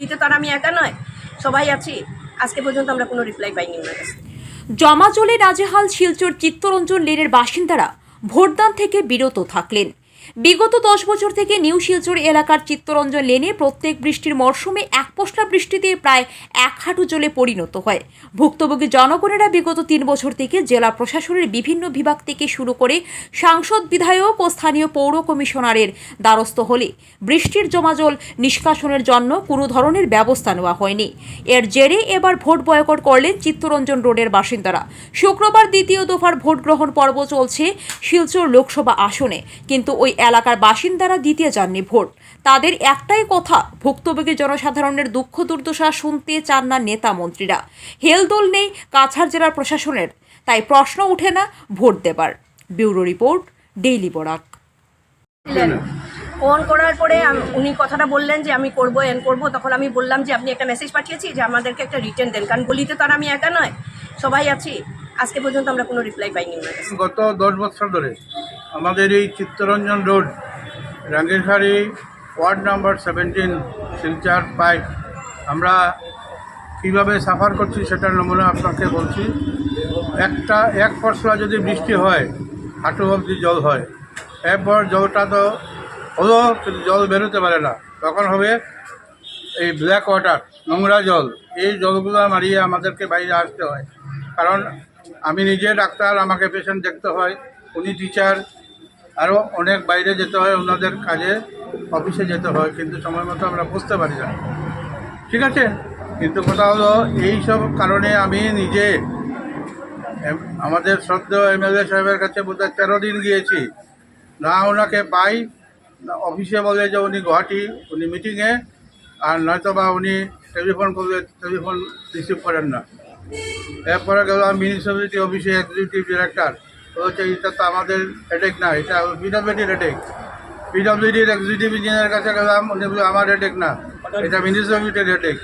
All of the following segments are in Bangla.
দিতে তো আর আমি একা নয়, সবাই আছি। আজকে পর্যন্ত আমরা কোনো রিপ্লাই পাইনি ওনার কাছে। জমাজলে রাজেহাল শিলচর চিত্তরঞ্জন লেনের বাসিন্দারা ভোটদান থেকে বিরত থাকলেন। বিগত দশ বছর থেকে নিউ শিলচর এলাকার চিত্তরঞ্জন লেনে প্রত্যেক বৃষ্টির মরশুমে এক পশলা বৃষ্টিতে প্রায় এক হাঁটু জলে পরিণত হয়। ভুক্তভোগী জনগণেরা বিগত তিন বছর থেকে জেলা প্রশাসনের বিভিন্ন বিভাগ থেকে শুরু করে সাংসদ, বিধায়ক ও স্থানীয় পৌর কমিশনারের দ্বারস্থ হলে বৃষ্টির জমাজল নিষ্কাশনের জন্য কোনো ধরনের ব্যবস্থা নেওয়া হয়নি। এর জেরে এবার ভোট বয়কট করলেন চিত্তরঞ্জন রোডের বাসিন্দারা। শুক্রবার দ্বিতীয় দফার ভোট গ্রহণ পর্ব চলছে শিলচর লোকসভা আসনে। কিন্তু ওই এলাকার বাসিন্দারা দিতে যাননি ভোট। তাদের একটাই কথা ভুক্তভোগী জনসাধারণের দুঃখ দুর্দশা শুনতে চান না নেতা মন্ত্রীরা। হেলদোল নেই কাছাড় জেলার প্রশাসনের তাই প্রশ্ন ওঠে না ভোট দেবার। Bureau report daily Barak. Phone করার পরে উনি কথাটা বললেন যে আমি করব এন করব তখন আমি বললাম যে আপনি একটা মেসেজ পাঠিয়েছি যে আমাদেরকে একটা রিটার্ন দেন কারণ গলিতে তো আর আমি একা নয় সবাই আছি। আজকে পর্যন্ত আমরা কোনো রিপ্লাই পাইনি গত দশ বছর ধরে। আমাদের এই Chittaranjan road Rangirkhari ward number seventeen, Silchar pipe আমরা কীভাবে সাফার করছি সেটার নমুনা আপনাকে বলছি। একটা, এক পশলা যদি বৃষ্টি হয়, হাঁটু অবধি জল হয় এরপর জলটা তো হলো, কিন্তু জল বেরোতে পারে না। তখন হবে এই ব্ল্যাক ওয়াটার নোংরা জল। এই জলগুলো মারিয়ে আমাদেরকে বাইরে আসতে হয়। কারণ আমি নিজে ডাক্তার, আমাকে পেশেন্ট দেখতে হয়। উনি টিচার আরও অনেক বাইরে যেতে হয়, ওনাদের কাজে, অফিসে যেতে হয়, কিন্তু সময় মতো আমরা বুঝতে পারি না। ঠিক আছে? কিন্তু কথা হলো, এই সব কারণে আমি নিজে আমাদের শ্রদ্ধ এমএলএ সাহেবের কাছে বোধহয় তেরো দিন গিয়েছি। না ওনাকে পাই, না অফিসে বলে যে উনি গুয়াহাটি, উনি মিটিংয়ে, আর নয়তো বা উনি টেলিফোন করলে টেলিফোন রিসিভ করেন না। এরপরে গেলাম মিউনিসিপ্যালিটি অফিসে এক্সিকিউটিভ ডিরেক্টর বলছে, এটা তো আমাদের হেডেক না, এটা পিডব্লিউডির হেডেক পিডব্লিউডির এক্সিকিউটিভ ইঞ্জিনিয়ারের কাছে গেলাম, উনি বলে আমার হেডেক না, এটা মিউনিসিপ্যালিটির হেডেক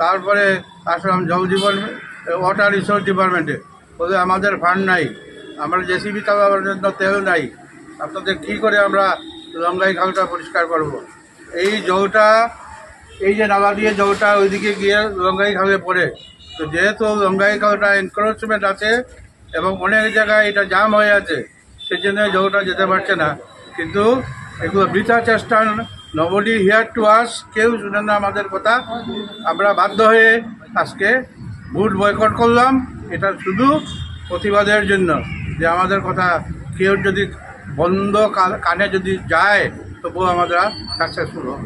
তারপরে আসলাম জল জীবন ওয়াটার রিসোর্স ডিপার্টমেন্টে বলে আমাদের ফান্ড নাই, আমরা জেসিবি চালাবার জন্য তেল নাই, আপনাদের কী করে আমরা লঙ্গাই খালটা পরিষ্কার করব। এই জলটা, এই যে নালা দিয়ে জলটা ওইদিকে গিয়ে লঙ্গাই খালে পড়ে। তো যেহেতু লঙ্গাই খালটা এনক্রোচমেন্ট আছে এবং অনেক জায়গায় এটা জাম হয়ে আছে। সেই জন্য জলটা যেতে পারছে না। কিন্তু এগুলো বৃথা চেষ্টা নবডি হিয়ার টু আস কেউ শুনে না আমাদের কথা। আমরা বাধ্য হয়ে আজকে ভোট বয়কট করলাম। এটা শুধু প্রতিবাদের জন্য। যে আমাদের কথা কেউ যদি বন্ধ কানে যদি যায়, তবুও আমরা সাকসেসফুল হব।